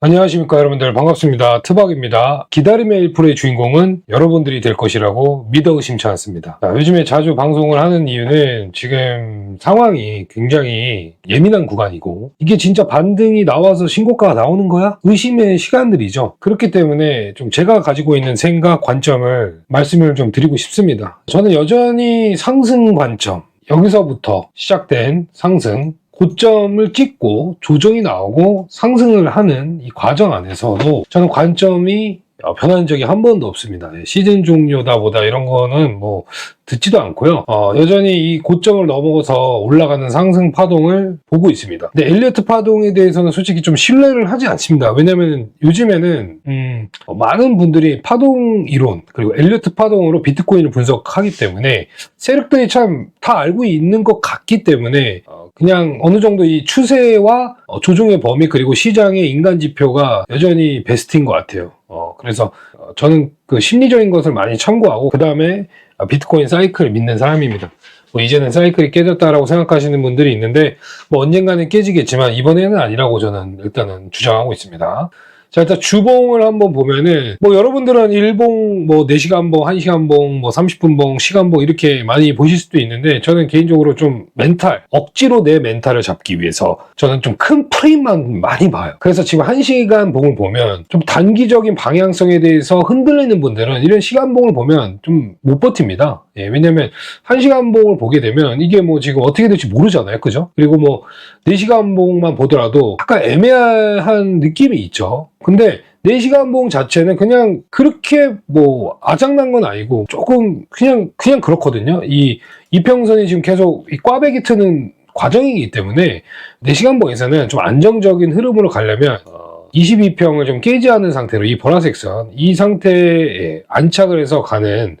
안녕하십니까 여러분들. 반갑습니다. 트박입니다. 기다림의 1%의 주인공은 여러분들이 될 것이라고 믿어 의심치 않습니다. 자, 요즘에 자주 방송을 하는 이유는 지금 상황이 굉장히 예민한 구간이고 이게 진짜 반등이 나와서 신고가가 나오는 거야? 의심의 시간들이죠. 그렇기 때문에 좀 제가 가지고 있는 생각 관점을 말씀을 좀 드리고 싶습니다. 저는 여전히 상승 관점 여기서부터 시작된 상승 고점을 찍고 조정이 나오고 상승을 하는 이 과정 안에서도 저는 관점이 어, 변한 적이 한 번도 없습니다. 예, 시즌 종료다 보다 이런 거는 뭐 듣지도 않고요. 어, 여전히 이 고점을 넘어서 올라가는 상승 파동을 보고 있습니다. 근데 엘리어트 파동에 대해서는 솔직히 좀 신뢰를 하지 않습니다. 왜냐면 요즘에는 음, 어, 많은 분들이 파동 이론 그리고 엘리어트 파동으로 비트코인을 분석하기 때문에 세력들이 참 다 알고 있는 것 같기 때문에 어, 그냥 어느 정도 이 추세와 어, 조종의 범위 그리고 시장의 인간 지표가 여전히 베스트인 것 같아요. 어, 그래서 어, 저는 그 심리적인 것을 많이 참고하고 그 다음에 비트코인 사이클을 믿는 사람입니다. 뭐 이제는 사이클이 깨졌다라고 생각하시는 분들이 있는데 뭐 언젠가는 깨지겠지만 이번에는 아니라고 저는 일단은 주장하고 있습니다. 자, 일단 주봉을 한번 보면은, 뭐 여러분들은 일봉, 뭐 4시간 봉, 1시간 봉, 뭐 30분 봉, 시간 봉 이렇게 많이 보실 수도 있는데, 저는 개인적으로 좀 멘탈, 억지로 내 멘탈을 잡기 위해서 저는 좀 큰 프레임만 많이 봐요. 그래서 지금 1시간 봉을 보면 좀 단기적인 방향성에 대해서 흔들리는 분들은 이런 시간 봉을 보면 좀 못 버팁니다. 예, 왜냐면 1시간 봉을 보게 되면 이게 뭐 지금 어떻게 될지 모르잖아요. 그죠? 그리고 뭐 4시간 봉만 보더라도 약간 애매한 느낌이 있죠. 근데 4시간 봉 자체는 그냥 그렇게 뭐 아장난 건 아니고 조금 그냥 그냥 그렇거든요. 이 이평선이 지금 계속 이 꽈배기 트는 과정이기 때문에 4시간 봉에서는 좀 안정적인 흐름으로 가려면 22평을 좀 깨지 않은 상태로 이 보라색 선, 이 상태에 안착을 해서 가는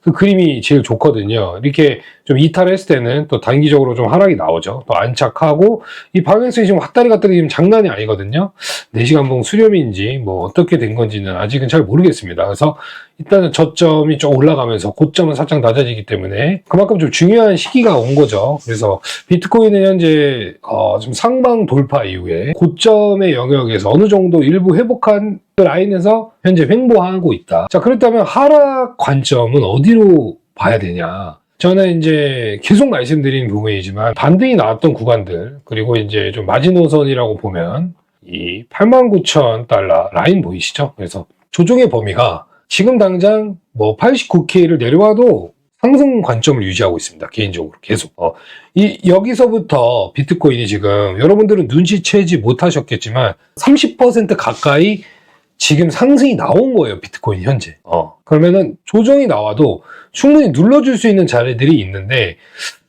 그 그림이 제일 좋거든요. 이렇게 좀 이탈했을 때는 또 단기적으로 좀 하락이 나오죠. 또 안착하고 이 방향성이 지금 왔다리 갔다리 지금 장난이 아니거든요. 4시간 봉 수렴인지 뭐 어떻게 된 건지는 아직은 잘 모르겠습니다. 그래서 일단은 저점이 좀 올라가면서 고점은 살짝 낮아지기 때문에 그만큼 좀 중요한 시기가 온 거죠. 그래서 비트코인은 현재 어, 좀 상방 돌파 이후에 고점의 영역에서 어느 정도 일부 회복한 그 라인에서 현재 횡보하고 있다. 자 그렇다면 하락 관점은 어디로 봐야 되냐? 저는 이제 계속 말씀드린 부분이지만 반등이 나왔던 구간들 그리고 이제 좀 마지노선이라고 보면 이 89,000달러 라인 보이시죠? 그래서 조종의 범위가 지금 당장 뭐 89K를 내려와도 상승 관점을 유지하고 있습니다. 개인적으로 계속. 어, 이 여기서부터 비트코인이 지금 여러분들은 눈치채지 못하셨겠지만 30% 가까이 지금 상승이 나온 거예요. 비트코인 현재. 어, 그러면은 조정이 나와도 충분히 눌러줄 수 있는 자리들이 있는데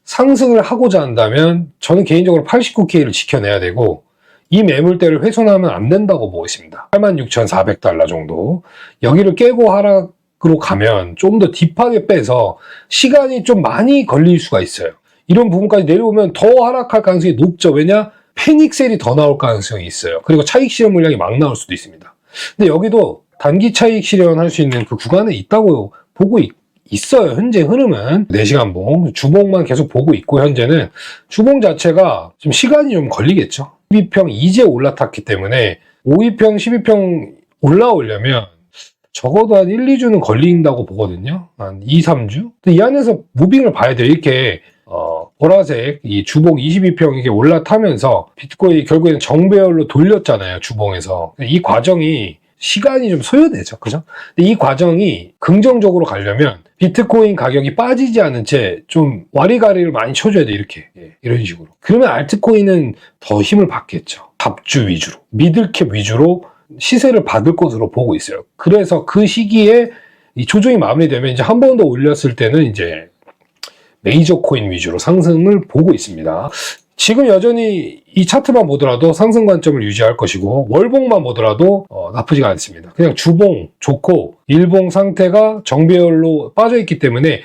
상승을 하고자 한다면 저는 개인적으로 89K를 지켜내야 되고 이 매물대를 훼손하면 안 된다고 보고 있습니다. 86,400달러 정도. 여기를 깨고 하락으로 가면 좀 더 딥하게 빼서 시간이 좀 많이 걸릴 수가 있어요. 이런 부분까지 내려오면 더 하락할 가능성이 높죠. 왜냐? 패닉셀이 더 나올 가능성이 있어요. 그리고 차익 실현 물량이 막 나올 수도 있습니다. 근데 여기도 단기 차익 실현할 수 있는 그 구간에 있다고 보고 있, 있어요. 현재 흐름은 4시간 봉, 주봉만 계속 보고 있고 현재는 주봉 자체가 좀 시간이 좀 걸리겠죠. 12평 이제 올라탔기 때문에 5위평, 12평 올라오려면 적어도 한 1, 2주는 걸린다고 보거든요. 한 2, 3주? 이 안에서 무빙을 봐야 돼요. 이렇게 어, 보라색 이 주봉 22평 이게 올라타면서 비트코인이 결국에는 정배열로 돌렸잖아요. 주봉에서. 이 과정이 시간이 좀 소요되죠. 그죠? 근데 이 과정이 긍정적으로 가려면 비트코인 가격이 빠지지 않은 채 좀 와리가리를 많이 쳐줘야 돼. 이렇게. 예, 이런 식으로. 그러면 알트코인은 더 힘을 받겠죠. 밥주 위주로. 미들캡 위주로 시세를 받을 것으로 보고 있어요. 그래서 그 시기에 이 조정이 마무리되면 이제 한 번 더 올렸을 때는 이제 메이저 코인 위주로 상승을 보고 있습니다. 지금 여전히 이 차트만 보더라도 상승 관점을 유지할 것이고 월봉만 보더라도 어, 나쁘지가 않습니다. 그냥 주봉 좋고 일봉 상태가 정배열로 빠져 있기 때문에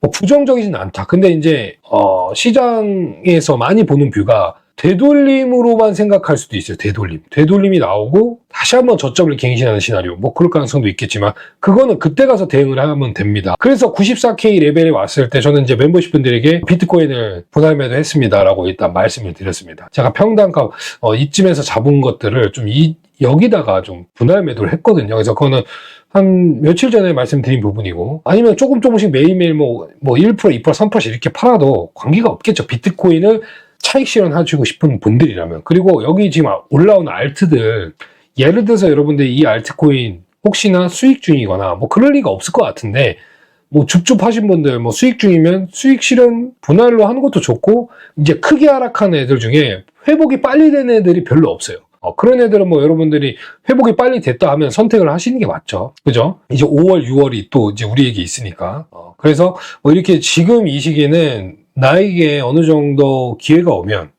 뭐 부정적이진 않다. 근데 이제 어, 시장에서 많이 보는 뷰가 되돌림으로만 생각할 수도 있어요. 되돌림. 되돌림이 나오고 다시 한번 저점을 갱신하는 시나리오. 뭐 그럴 가능성도 있겠지만 그거는 그때 가서 대응을 하면 됩니다. 그래서 94K 레벨에 왔을 때 저는 이제 멤버십 분들에게 비트코인을 분할 매도했습니다라고 일단 말씀을 드렸습니다. 제가 평단가 어, 이쯤에서 잡은 것들을 좀 이, 여기다가 좀 분할 매도를 했거든요. 그래서 그거는 한 며칠 전에 말씀드린 부분이고 아니면 조금 조금씩 매일매일 뭐, 뭐 1%, 2%, 3%씩 이렇게 팔아도 관계가 없겠죠. 비트코인을 차익 실현해주고 싶은 분들이라면. 그리고 여기 지금 올라오는 알트들 예를 들어서 여러분들이 이 알트코인 혹시나 수익 중이거나 뭐 그럴 리가 없을 것 같은데 뭐 줍줍 하신 분들 뭐 수익 중이면 수익 실현 분할로 하는 것도 좋고 이제 크게 하락한 애들 중에 회복이 빨리 되는 애들이 별로 없어요. 어, 그런 애들은 뭐 여러분들이 회복이 빨리 됐다 하면 선택을 하시는 게 맞죠. 그죠? 이제 5월, 6월이 또 이제 우리에게 있으니까. 어, 그래서 뭐 이렇게 지금 이 시기에는 나에게 어느 정도 기회가 오면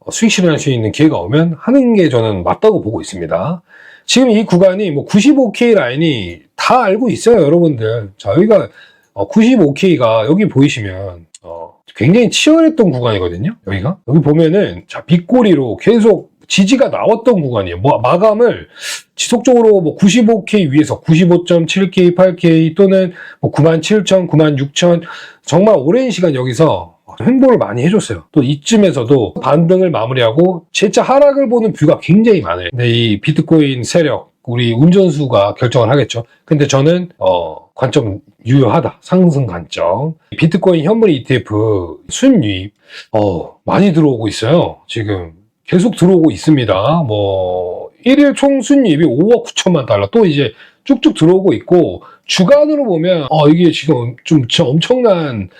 어, 수익 실현할 수 있는 기회가 오면 하는 게 저는 맞다고 보고 있습니다. 지금 이 구간이 뭐 95K 라인이 다 알고 있어요, 여러분들. 자, 여기가 95K가 여기 보이시면 어, 굉장히 치열했던 구간이거든요. 여기가 여기 보면은 자 빗꼬리로 계속 지지가 나왔던 구간이에요. 뭐 마감을 지속적으로 뭐 95K 위에서 95.7K, 8K 또는 뭐 97,000, 96,000 정말 오랜 시간 여기서 횡보를 많이 해줬어요. 또 이쯤에서도 반등을 마무리하고 진짜 하락을 보는 뷰가 굉장히 많아요. 근데 이 비트코인 세력 우리 운전수가 결정을 하겠죠. 근데 저는 어 관점 유효하다. 상승 관점. 비트코인 현물 ETF 순유입 어 많이 들어오고 있어요. 지금 계속 들어오고 있습니다. 뭐 일일 총 순유입이 5억 9천만 달러 또 이제 쭉쭉 들어오고 있고 주간으로 보면 어 이게 지금 좀 엄청난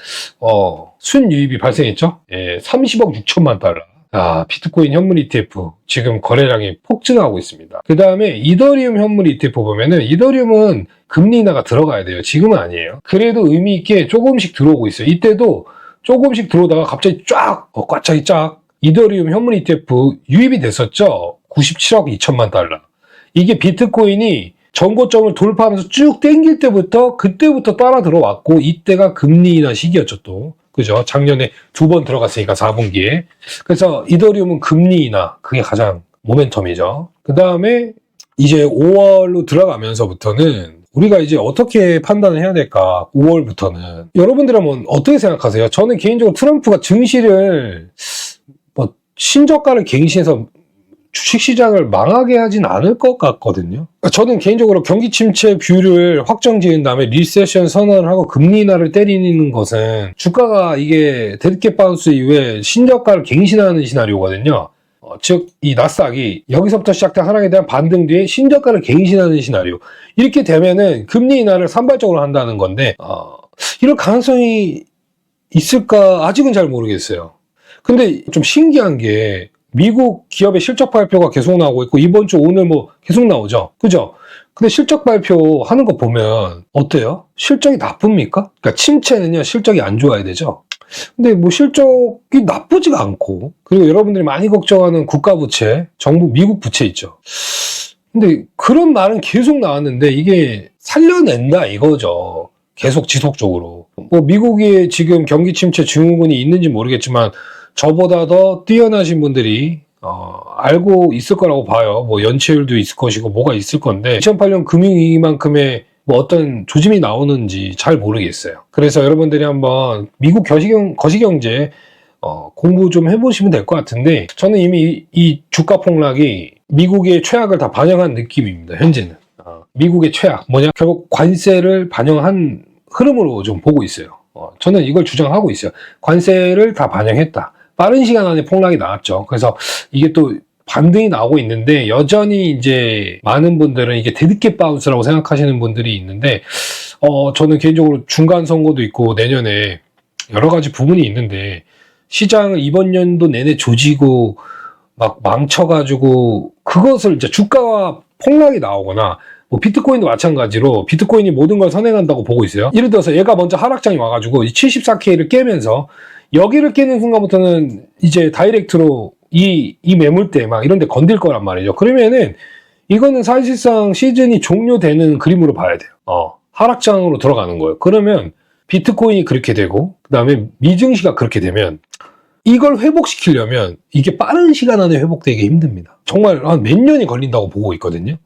어 순유입이 발생했죠. 예, 30억 6천만 달러. 아, 비트코인 현물 ETF 지금 거래량이 폭증하고 있습니다. 그 다음에 이더리움 현물 ETF 보면은 이더리움은 금리 인하가 들어가야 돼요. 지금은 아니에요. 그래도 의미 있게 조금씩 들어오고 있어요. 이때도 조금씩 들어오다가 갑자기 쫙, 어, 갑자기 쫙 이더리움 현물 ETF 유입이 됐었죠. 97억 2천만 달러. 이게 비트코인이 전고점을 돌파하면서 쭉 땡길 때부터 그때부터 따라 들어왔고 이때가 금리 인하 시기였죠 또. 그죠? 작년에 두 번 들어갔으니까 4분기에. 그래서 이더리움은 금리 인하 그게 가장 모멘텀이죠. 그 다음에 이제 5월로 들어가면서부터는 우리가 이제 어떻게 판단을 해야 될까? 5월부터는 여러분들은 뭐 어떻게 생각하세요? 저는 개인적으로 트럼프가 증시를 뭐 신저가를 갱신해서 주식시장을 망하게 하진 않을 것 같거든요. 그러니까 저는 개인적으로 경기 침체 뷰를 확정 지은 다음에 리세션 선언을 하고 금리 인하를 때리는 것은 주가가 이게 데드캣 바운스 이후에 신저가를 갱신하는 시나리오거든요. 어, 즉, 이 나스닥이 여기서부터 시작된 하락에 대한 반등 뒤에 신저가를 갱신하는 시나리오. 이렇게 되면은 금리 인하를 산발적으로 한다는 건데, 어, 이럴 가능성이 있을까? 아직은 잘 모르겠어요. 근데 좀 신기한 게, 미국 기업의 실적 발표가 계속 나오고 있고 이번 주 오늘 뭐 계속 나오죠. 그죠? 근데 실적 발표 하는 거 보면 어때요? 실적이 나쁩니까? 그러니까 침체는요 실적이 안 좋아야 되죠. 근데 뭐 실적이 나쁘지가 않고 그리고 여러분들이 많이 걱정하는 국가 부채, 정부 미국 부채 있죠. 근데 그런 말은 계속 나왔는데 이게 살려낸다 이거죠. 계속 지속적으로. 뭐 미국이 지금 경기 침체 증후군이 있는지 모르겠지만 저보다 더 뛰어나신 분들이 어, 알고 있을 거라고 봐요. 뭐 연체율도 있을 것이고 뭐가 있을 건데 2008년 금융위기만큼의 뭐 어떤 조짐이 나오는지 잘 모르겠어요. 그래서 여러분들이 한번 미국 거시경, 거시경제 어, 공부 좀 해보시면 될 것 같은데 저는 이미 이, 이 주가 폭락이 미국의 최악을 다 반영한 느낌입니다. 현재는 어, 미국의 최악 뭐냐 결국 관세를 반영한 흐름으로 좀 보고 있어요. 어, 저는 이걸 주장하고 있어요. 관세를 다 반영했다. 빠른 시간 안에 폭락이 나왔죠. 그래서 이게 또 반등이 나오고 있는데 여전히 이제 많은 분들은 이게 데드캣 바운스라고 생각하시는 분들이 있는데 어 저는 개인적으로 중간 선거도 있고 내년에 여러 가지 부분이 있는데 시장을 이번 연도 내내 조지고 막 망쳐가지고 그것을 이제 주가와 폭락이 나오거나 뭐 비트코인도 마찬가지로 비트코인이 모든 걸 선행한다고 보고 있어요. 예를 들어서 얘가 먼저 하락장이 와가지고 74K를 깨면서 여기를 깨는 순간부터는 이제 다이렉트로 이, 이 매물대 막 이런 데 건들 거란 말이죠. 그러면은 이거는 사실상 시즌이 종료되는 그림으로 봐야 돼요. 어, 하락장으로 들어가는 거예요. 그러면 비트코인이 그렇게 되고, 그 다음에 미증시가 그렇게 되면 이걸 회복시키려면 이게 빠른 시간 안에 회복되기 힘듭니다. 정말 한 몇 년이 걸린다고 보고 있거든요.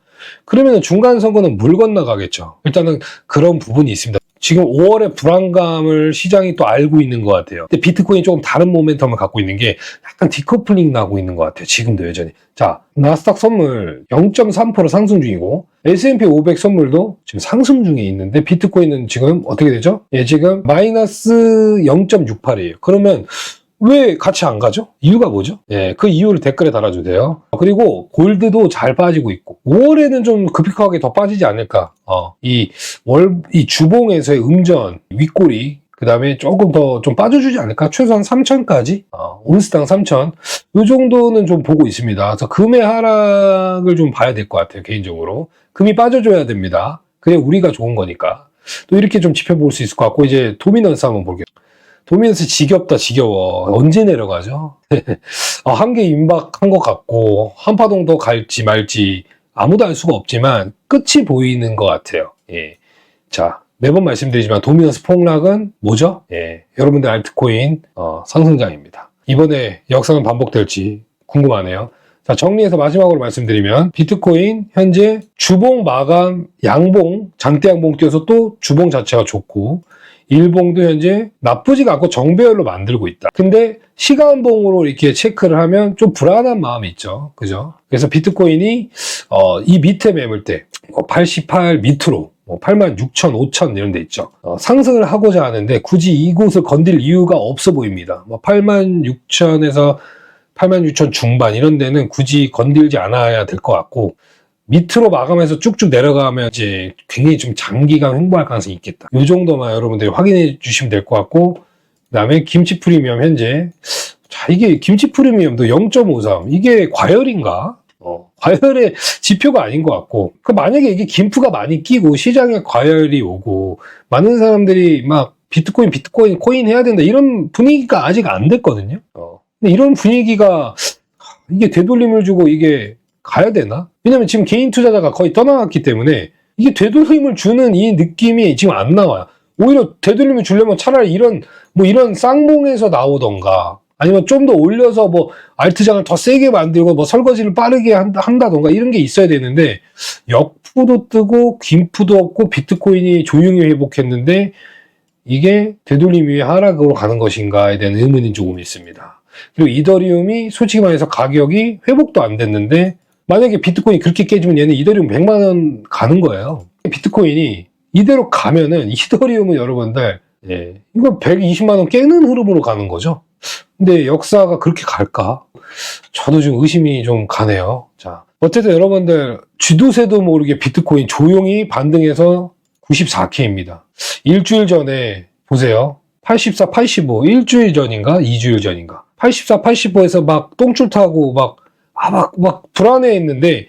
그러면 중간 선거는 물 건너가겠죠. 일단은 그런 부분이 있습니다. 지금 5월의 불안감을 시장이 또 알고 있는 것 같아요. 근데 비트코인이 조금 다른 모멘텀을 갖고 있는 게 약간 디커플링 나고 있는 것 같아요. 지금도 여전히. 자, 나스닥 선물 0.3% 상승 중이고 S&P 500 선물도 지금 상승 중에 있는데 비트코인은 지금 어떻게 되죠? 예, 지금 마이너스 0.68이에요. 그러면 왜 같이 안 가죠? 이유가 뭐죠? 예, 그 이유를 댓글에 달아주세요. 그리고 골드도 잘 빠지고 있고 5월에는 좀 급격하게 더 빠지지 않을까? 어, 이 월, 이 주봉에서의 음전, 윗꼬리, 그 다음에 조금 더 좀 빠져주지 않을까? 최소한 3천까지? 어, 온스당 3천. 이 정도는 좀 보고 있습니다. 그래서 금의 하락을 좀 봐야 될 것 같아요, 개인적으로. 금이 빠져줘야 됩니다. 그게 우리가 좋은 거니까. 또 이렇게 좀 지켜볼 수 있을 것 같고, 이제 도미넌스 한번 볼게요. 도미넌스 지겹다, 지겨워. 언제 내려가죠? 어, 한계 임박한 것 같고, 한파동 더 갈지 말지 아무도 알 수가 없지만, 끝이 보이는 것 같아요. 예. 자, 매번 말씀드리지만, 도미넌스 폭락은 뭐죠? 예. 여러분들 알트코인, 어, 상승장입니다. 이번에 역사는 반복될지 궁금하네요. 자, 정리해서 마지막으로 말씀드리면, 비트코인 현재 주봉 마감 양봉, 장대 양봉 뛰어서 또 주봉 자체가 좋고, 일봉도 현재 나쁘지가 않고 정배열로 만들고 있다. 근데 시간봉으로 이렇게 체크를 하면 좀 불안한 마음이 있죠. 그죠? 그래서 비트코인이, 어, 이 밑에 매물대, 88 밑으로, 뭐 8만 6천, 5천 이런 데 있죠. 어, 상승을 하고자 하는데 굳이 이곳을 건들 이유가 없어 보입니다. 뭐 8만 6천에서 8만 6천 중반 이런 데는 굳이 건들지 않아야 될 것 같고, 밑으로 마감해서 쭉쭉 내려가면 이제 굉장히 좀 장기간 횡보할 가능성이 있겠다. 이 정도만 여러분들이 확인해 주시면 될 것 같고, 그 다음에 김치 프리미엄 현재. 자, 이게 김치 프리미엄도 0.53. 이게 과열인가? 어, 과열의 지표가 아닌 것 같고. 그 만약에 이게 김프가 많이 끼고 시장에 과열이 오고, 많은 사람들이 막 비트코인, 비트코인, 코인 해야 된다. 이런 분위기가 아직 안 됐거든요. 어. 근데 이런 분위기가 이게 되돌림을 주고 이게 가야 되나? 왜냐면 지금 개인 투자자가 거의 떠나갔기 때문에 이게 되돌림을 주는 이 느낌이 지금 안 나와요. 오히려 되돌림을 주려면 차라리 이런 뭐 이런 쌍봉에서 나오던가 아니면 좀 더 올려서 뭐 알트장을 더 세게 만들고 뭐 설거지를 빠르게 한다, 한다던가 이런 게 있어야 되는데 역푸도 뜨고 김푸도 없고 비트코인이 조용히 회복했는데 이게 되돌림 위에 하락으로 가는 것인가에 대한 의문이 조금 있습니다. 그리고 이더리움이 솔직히 말해서 가격이 회복도 안 됐는데 만약에 비트코인이 그렇게 깨지면 얘는 이더리움 100만 원 가는 거예요. 비트코인이 이대로 가면은 이더리움은 여러분들 예, 이거 120만 원 깨는 흐름으로 가는 거죠. 근데 역사가 그렇게 갈까? 저도 좀 의심이 좀 가네요. 자, 어쨌든 여러분들 쥐도새도 모르게 비트코인 조용히 반등해서 94K입니다. 일주일 전에 보세요. 84, 85 일주일 전인가 2주일 전인가 84, 85에서 막 똥줄 타고 막 아, 막, 막 불안해 했는데,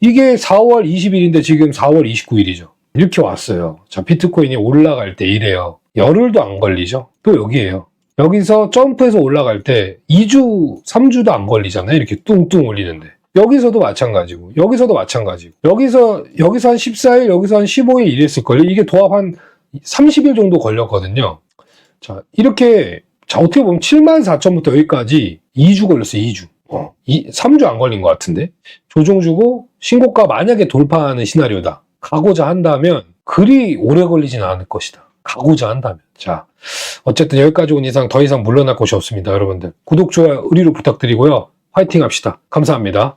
이게 4월 20일인데 지금 4월 29일이죠. 이렇게 왔어요. 자, 비트코인이 올라갈 때 이래요. 열흘도 안 걸리죠? 또 여기에요. 여기서 점프해서 올라갈 때 2주, 3주도 안 걸리잖아요. 이렇게 뚱뚱 올리는데. 여기서도 마찬가지고, 여기서도 마찬가지고, 여기서, 여기서 한 14일, 여기서 한 15일 이랬을걸요. 이게 도합 한 30일 정도 걸렸거든요. 자, 이렇게, 자, 어떻게 보면 7만 4천부터 여기까지 2주 걸렸어요, 2주. 어, 이 3주 안 걸린 것 같은데? 조정 주고 신고가 만약에 돌파하는 시나리오다. 가고자 한다면 그리 오래 걸리진 않을 것이다. 가고자 한다면. 자 어쨌든 여기까지 온 이상 더 이상 물러날 곳이 없습니다 여러분들. 구독 좋아요 의리로 부탁드리고요. 화이팅 합시다. 감사합니다